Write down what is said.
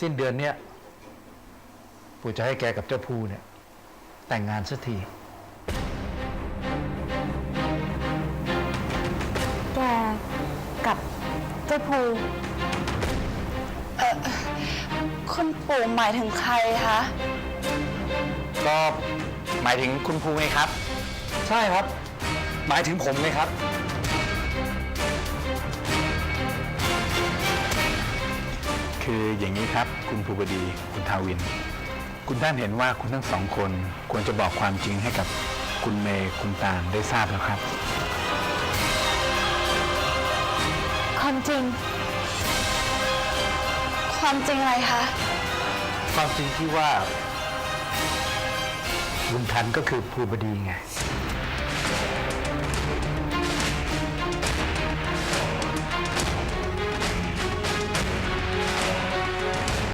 สิ้นเดือนเนี้ยปู่จะให้แกกับเจ้าภูเนี่ย แต่งงานสักที แกกับเจ้าภูคุณปู่หมายถึงใครคะ ก็หมายถึงคุณภูไงครับ ใช่ครับ หมายถึงผมไงครับ คืออย่างนี้ครับ คุณภูบดี คุณทาวิน คุณท่านเห็นว่าคุณทั้งสองคนควรจะบอกความจริงให้กับคุณเมย์คุณตาลได้ทราบแล้วครับ ความจริง ความจริงอะไรคะ ความจริงที่ว่าบุญทันก็คือภูบดีไง